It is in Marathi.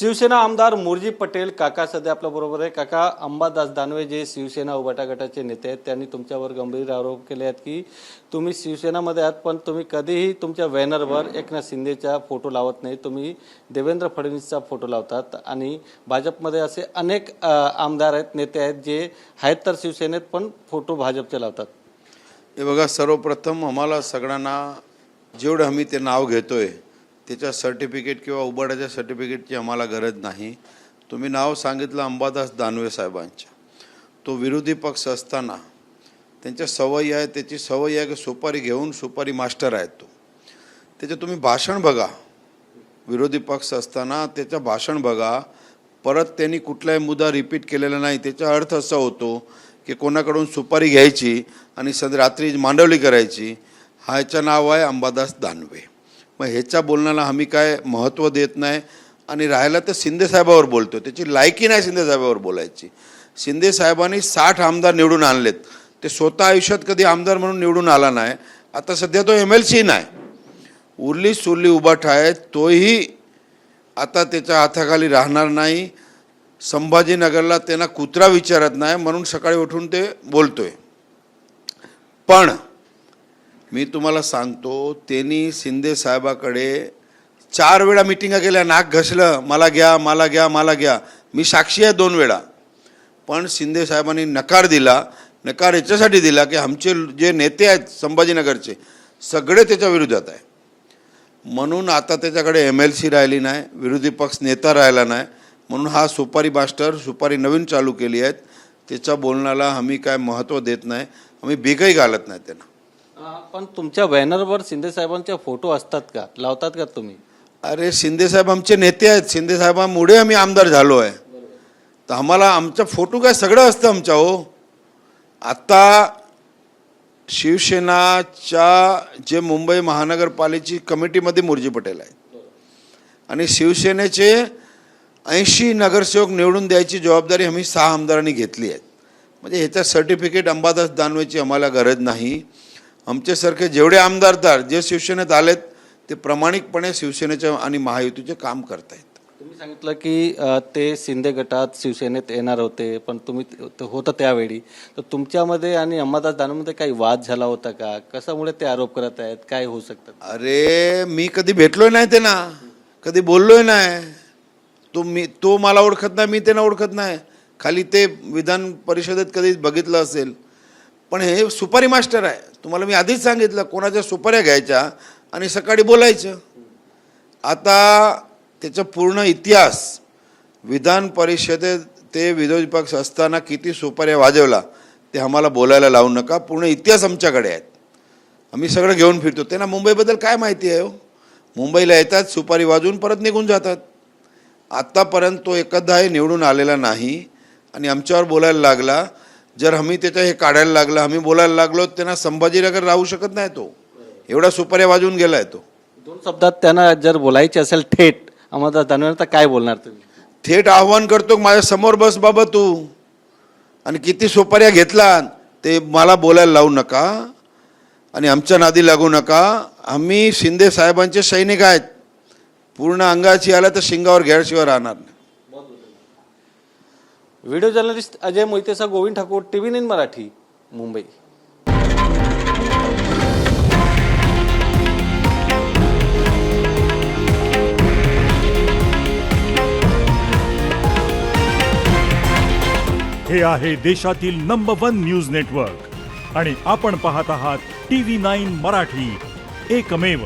शिवसेना आमदार मोरजी पटेल काका सध्या आपल्या बरोबर आहे. काका अंबादास दानवे जे शिवसेना उभाटा गटाचे नेते आहेत त्यांनी तुमच्यावर गंभीर आरोप केले आहेत की तुम्ही शिवसेनामध्ये आहात पण तुम्ही कधीही तुमच्या बॅनरवर एकनाथ शिंदेचा फोटो लावत नाही. तुम्ही देवेंद्र फडणवीसचा फोटो लावतात आणि भाजपमध्ये असे अनेक आमदार आहेत नेते आहेत जे आहेत तर शिवसेनेत पण फोटो भाजपचे लावतात. हे बघा सर्वप्रथम आम्हाला सगळ्यांना जेवढं आम्ही ते नाव घेतोय त्याच्या सर्टिफिकेट किंवा उबाडाच्या सर्टिफिकेटची आम्हाला गरज नाही. तुम्ही नाव सांगितलं अंबादास दानवे साहेबांच्या तो विरोधी पक्ष असताना त्यांच्या सवयी आहे त्याची सवयी आहे की सुपारी घेऊन सुपारी मास्टर आहे तो. त्याचे तुम्ही भाषण बघा. विरोधी पक्ष असताना त्याचं भाषण बघा. परत त्यांनी कुठलाही मुद्दा रिपीट केलेला नाही. त्याचा अर्थ असा होतो की कोणाकडून सुपारी घ्यायची आणि सद रात्री मांडवली करायची ह्याचं नाव आहे अंबादास दानवे. मग ह्याच्या बोलण्याला आम्ही काय महत्त्व देत नाही. आणि राहायला तर शिंदेसाहेबावर बोलतो त्याची लायकी नाही शिंदेसाहेबावर बोलायची. शिंदेसाहेबांनी साठ आमदार निवडून आणलेत. ते स्वतः आयुष्यात कधी आमदार म्हणून निवडून आला नाही. आता सध्या तो एम एल सी नाही. उरली सुरली उभाठा आहे तोही आता त्याच्या हाताखाली राहणार नाही. संभाजीनगरला त्यांना कुत्रा विचारत नाही म्हणून सकाळी उठून ते बोलतोय. पण मी तुम्हाला सांगतो त्यांनी शिंदे साहेबाकडे चार वेळा मिटिंगा केल्या नाक घसलं मला घ्या मला घ्या मला घ्या. मी साक्षी आहे दोन वेळा. पण शिंदे साहेबांनी नकार दिला नकार याच्यासाठी दिला की आमचे जे नेते आहेत संभाजीनगरचे सगळे त्याच्या विरोधात आहे. म्हणून आता त्याच्याकडे एम एल सी राहिली नाही विरोधी पक्ष नेता राहिला नाही. म्हणून हा सुपारी मास्टर सुपारी नवीन चालू केली आहेत. त्याच्या बोलण्याला आम्ही काय महत्त्व देत नाही आम्ही बेगही घालत नाही त्यांना. पण तुमच्या बॅनरवर शिंदे साहेबांचे फोटो असतात का? लावतात का तुम्ही? अरे शिंदेसाहेब आमचे नेते आहेत. शिंदेसाहेबांमुळे आम्ही आमदार झालो आहे. तर आम्हाला आमचा फोटो काय सगळं असतं आमच्या हो. आत्ता शिवसेनाच्या जे मुंबई महानगरपालिकेची कमिटीमध्ये मुरजी पटेल आहेत. आणि शिवसेनेचे ऐंशी नगरसेवक निवडून द्यायची जबाबदारी आम्ही सहा आमदारांनी घेतली आहे. म्हणजे ह्याचं सर्टिफिकेट अंबादास दानवेची आम्हाला गरज नाही. आमच्यासारखे जेवढे आमदार तर जे शिवसेनेत आलेत ते प्रामाणिकपणे शिवसेनेच्या आणि महायुतीचे काम करतायत. तुम्ही सांगितलं की ते शिंदे गटात शिवसेनेत येणार होते पण तुम्ही ते होतं त्यावेळी. तर तुमच्यामध्ये आणि अंबादास दानवमध्ये काही वाद झाला होता का? कशामुळे ते आरोप करत आहेत? काय होऊ शकतात अरे मी कधी भेटलोय नाही त्यांना. कधी बोललोय नाही. तो मी तो मला ओळखत नाही मी त्यांना ओळखत नाही. खाली ते विधान परिषदेत कधी बघितलं असेल. पण हे सुपारी मास्टर आहे. तुम्हाला मी आधीच सांगितलं कोणाच्या सुपाऱ्या घ्यायच्या आणि सकाळी बोलायचं. आता त्याचा पूर्ण इतिहास विधान परिषदेत ते विरोधी पक्ष असताना किती सुपाऱ्या वाजवला ते आम्हाला बोलायला लावू नका. पूर्ण इतिहास आमच्याकडे आहेत. आम्ही सगळं घेऊन फिरतो. त्यांना मुंबईबद्दल काय माहिती आहे हो? मुंबईला येतात सुपारी वाजवून परत निघून जातात. आत्तापर्यंत तो एकदाही निवडून आलेला नाही आणि आमच्यावर बोलायला लागला. जर आम्ही त्याचं हे काढायला लागलं आम्ही बोलायला लागलो त्यांना संभाजीनगर राहू शकत नाही तो. एवढा सुपाऱ्या वाजवून गेलाय तो. दोन शब्दात त्यांना जर बोलायचे असेल थेट अंबादास दानवे तर काय बोलणार तुम्ही? थेट आव्हान करतो माझ्यासमोर बस बाबा तू. आणि किती सुपाऱ्या घेतला ते मला बोलायला लावू नका. आणि आमच्या नादी लागू नका. आम्ही शिंदे साहेबांचे सैनिक आहेत. पूर्ण अंगाची आलं तर शिंगावर घ्यायशिवाय राहणार नाही. व्हिडिओ जर्नलिस्ट अजय मोहितेसा Govind Thakur T V nine Marathi Mumbai. हे आहे देशातील नंबर वन न्यूज नेटवर्क आणि आपण पाहत आहात टी व्ही नाईन मराठी. एकमेव